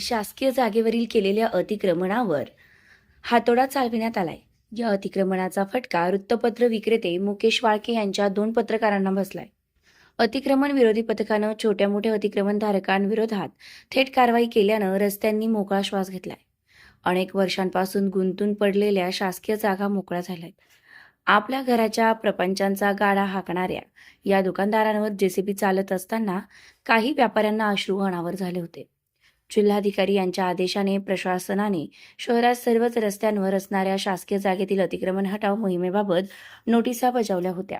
शासकीय जागेवरील केलेल्या अतिक्रमणावर हातोडा चालविण्यात आलाय. या अतिक्रमणाचा फटका वृत्तपत्र विक्रेते मुकेश वाळके यांच्या दोन पत्रकारांना बसलाय. अतिक्रमण विरोधी पथकानं छोट्या मोठ्या अतिक्रमणधारकांविरोधात थेट कारवाई केल्यानं रस्त्यांनी मोकळा श्वास घेतलाय. अनेक वर्षांपासून गुंतून पडलेल्या शासकीय जागा मोकळ्या झाल्यात. आपल्या घराच्या प्रपंचांचा गाडा हाकणाऱ्या या दुकानदारांवर जेसीबी चालत असताना काही व्यापाऱ्यांना अश्रू अनावर झाले होते. जिल्हाधिकारी यांच्या आदेशाने प्रशासनाने शहरात सर्वच रस्त्यांवर असणाऱ्या शासकीय जागेतील अतिक्रमण हटाव मोहिमेबाबत नोटिसा बजावल्या होत्या.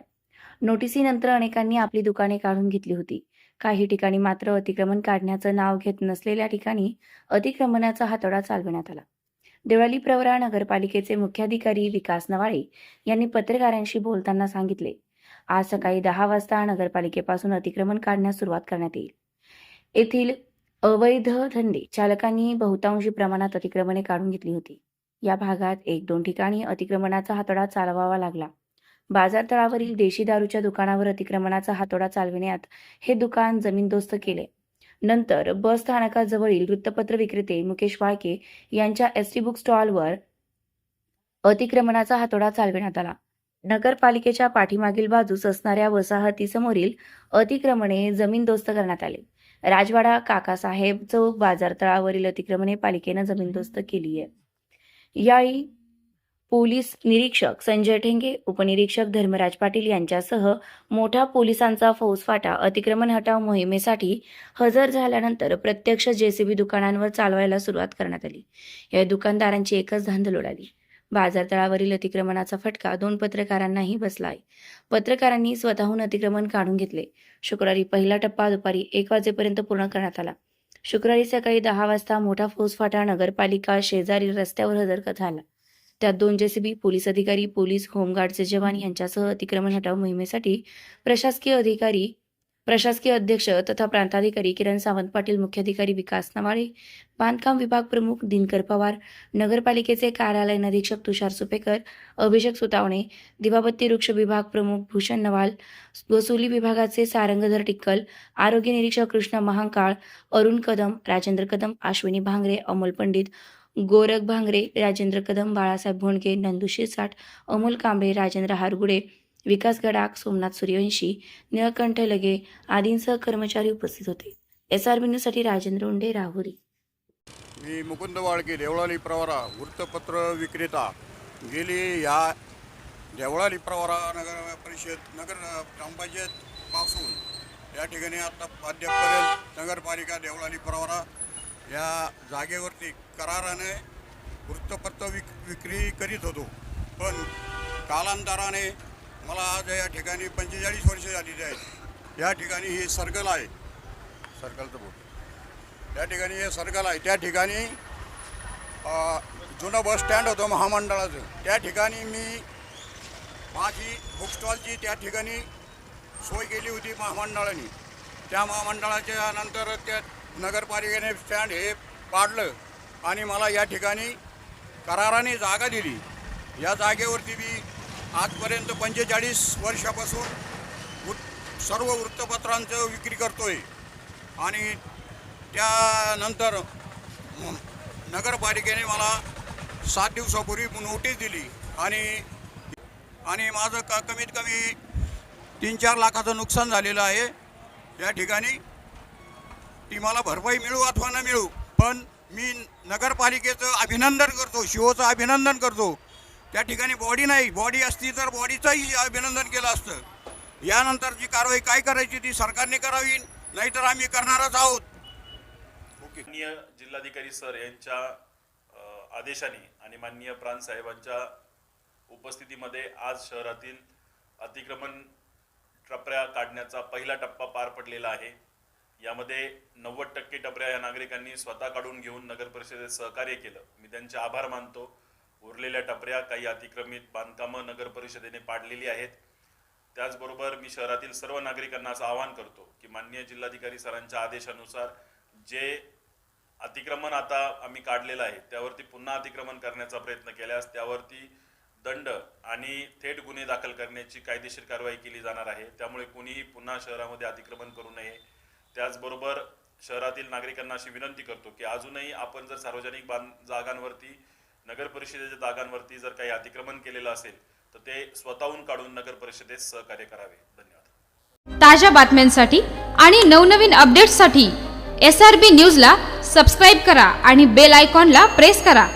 नोटिसीनंतर अनेकांनी आपली दुकाने काढून घेतली होती. काही ठिकाणी मात्र अतिक्रमण काढण्याचं नाव घेत नसलेल्या ठिकाणी अतिक्रमणाचा हातोडा चालविण्यात आला. देवळाली प्रवरा नगरपालिकेचे मुख्याधिकारी विकास नवाळे यांनी पत्रकारांशी बोलताना सांगितले आज सकाळी दहा वाजता नगरपालिकेपासून अतिक्रमण काढण्यास सुरुवात करण्यात येईल. येथील अवैध धंदे चालकांनी बहुतांशी प्रमाणात अतिक्रमणे काढून घेतली होती. या भागात एक दोन ठिकाणी अतिक्रमणाचा हातोडा चालवावा लागला. बाजार तळावरील देशी दारूच्या दुकानावर अतिक्रमणाचा हातोडा चालविण्यात हे दुकान जमीनदोस्त केले. नंतर बस स्थानकाजवळील वृत्तपत्र विक्रेते मुकेश वाळके यांच्या एसटी बुक स्टॉलवर अतिक्रमणाचा हातोडा चालविण्यात आला. नगरपालिकेच्या पाठीमागील बाजूस असणाऱ्या वसाहतीसमोरील अतिक्रमणे जमीनदोस्त करण्यात आले. राजवाडा काकासाहेब चौक बाजारतळावरील अतिक्रमणे पालिकेनं जमीनदोस्त केली आहे यावेळी पोलीस निरीक्षक संजय ठेंगे उपनिरीक्षक धर्मराज पाटील यांच्यासह मोठा पोलिसांचा फौजफाटा अतिक्रमण हटाव मोहिमेसाठी हजर झाल्यानंतर प्रत्यक्ष जेसीबी दुकानांवर चालवायला सुरुवात करण्यात आली. या दुकानदारांची एकच धांदल उडाली बाजारतळावरील अतिक्रमणाचा फटका दोन पत्रकारांनाही बसलाय. पत्रकारांनी स्वतःहून अतिक्रमण काढून घेतले. शुक्रवारी पहिला टप्पा दुपारी एक वाजेपर्यंत पूर्ण करण्यात आला. शुक्रवारी सकाळी दहा वाजता मोठा फौजफाटा नगरपालिका शेजारी रस्त्यावर हजर झाला. त्यात दोन जेसीबी पोलीस अधिकारी पोलीस होमगार्डचे जवान यांच्यासह अतिक्रमण हटाव मोहिमेसाठी प्रशासकीय अधिकारी प्रशासकीय अध्यक्ष तथा प्रांताधिकारी किरण सावंत पाटील मुख्याधिकारी विकास नवाळे बांधकाम विभाग प्रमुख दिनकर पवार नगरपालिकेचे कार्यालय अधीक्षक तुषार सुपेकर अभिषेक सुतावणे दिवाबत्ती वृक्ष विभाग प्रमुख भूषण नवाल वसुली विभागाचे सारंगधर टिक्कल आरोग्य निरीक्षक कृष्ण महांकाळ अरुण कदम राजेंद्र कदम अश्विनी भांगरे अमोल पंडित गोरख भांगरे राजेंद्र कदम बाळासाहेब भोंडगे नंदू शिरसाट अमोल कांबळे राजेंद्र हारगुडे विकास गडाख सोमनाथ सूर्यवंशी निळकंठ लगे आदींसह कर्मचारी उपस्थित होते. एस आर न्यूजसाठी राजेंद्र उंडे राहुरी. मी मुकुंद वाळके देवळाली प्रवारा वृत्तपत्र विक्रेता. गेली या देवळाली प्रवारा नगर परिषद नगर ग्रामपंचायतपासून या ठिकाणी आता अद्यापपर्यंत नगरपालिका देवळाली प्रवारा या जागेवरती कराराने वृत्तपत्र विक विक्री करीत होतो. पण कालांतराने मला आज या ठिकाणी पंचेचाळीस वर्ष झालेली आहेत या ठिकाणी ही सर्कल आहे. सर्कलचं बोट त्या ठिकाणी हे सर्कल आहे. त्या ठिकाणी जुनं बस स्टँड होतं महामंडळाचं. त्या ठिकाणी मी माझी बुक स्टॉलची त्या ठिकाणी सोय केली होती महामंडळाने. त्या महामंडळाच्या नंतर त्या नगरपालिकेने स्टँड हे पाडलं आणि मला या ठिकाणी कराराने जागा दिली. या जागेवरती मी आजपर्यंत पंचेचाळीस वर्षापासून वृ सर्व वृत्तपत्रांचं विक्री करतो आहे आणि त्यानंतर नगरपालिकेने मला सात दिवसापूर्वी नोटीस दिली. आणि आणि माझं का कमीत कमी तीन चार लाखाचं नुकसान झालेलं आहे. या ठिकाणी ती मला भरपाई मिळू अथवा न मिळू पण मी नगरपालिकेचं अभिनंदन करतो शिवचं अभिनंदन करतो. त्या ठिकाणी बॉडी नाही. बॉडी असती तर बॉडीचंही अभिनंदन केलं असतं. यानंतर जी कारवाई काय करायची ती सरकारने करावी नाहीतर आम्ही करणारच आहोत. ओके माननीय जिल्हाधिकारी सर यांच्या आदेशाने आणि माननीय प्राण साहेबांच्या उपस्थितीमध्ये आज शहरातील अतिक्रमण टपऱ्या काढण्याचा पहिला टप्पा पार पडलेला आहे. यामध्ये नव्वद टक्के टपऱ्या या नागरिकांनी स्वतः काढून घेऊन नगर परिषदेत सहकार्य केलं. मी त्यांचे आभार मानतो. उरलेल्या टपऱ्या काही अतिक्रमित बांधकामं नगर परिषदेने पाडलेली आहेत. त्याचबरोबर मी शहरातील सर्व नागरिकांना असं आवाहन करतो की माननीय जिल्हाधिकारी सरांच्या आदेशानुसार जे अतिक्रमण आता आम्ही काढलेलं आहे त्यावरती पुन्हा अतिक्रमण करण्याचा प्रयत्न केल्यास त्यावरती दंड आणि थेट गुन्हे दाखल करण्याची कायदेशीर कारवाई केली जाणार आहे. त्यामुळे कुणीही पुन्हा शहरामध्ये अतिक्रमण करू नये. त्याचबरोबर शहरातील नागरिकांना अशी विनंती करतो की अजूनही आपण जर सार्वजनिक बांध जागांवरती नगर परिषदेच्या जागांवरती जर काही अतिक्रमण केलेलं असेल तर ते स्वतःहून काढून नगर परिषदेत सहकार्य करावे. धन्यवाद. ताज्या बातम्यांसाठी आणि नवनवीन अपडेट्ससाठी एस आर बी न्यूजला सबस्क्राईब करा आणि बेल आयकॉनला प्रेस करा.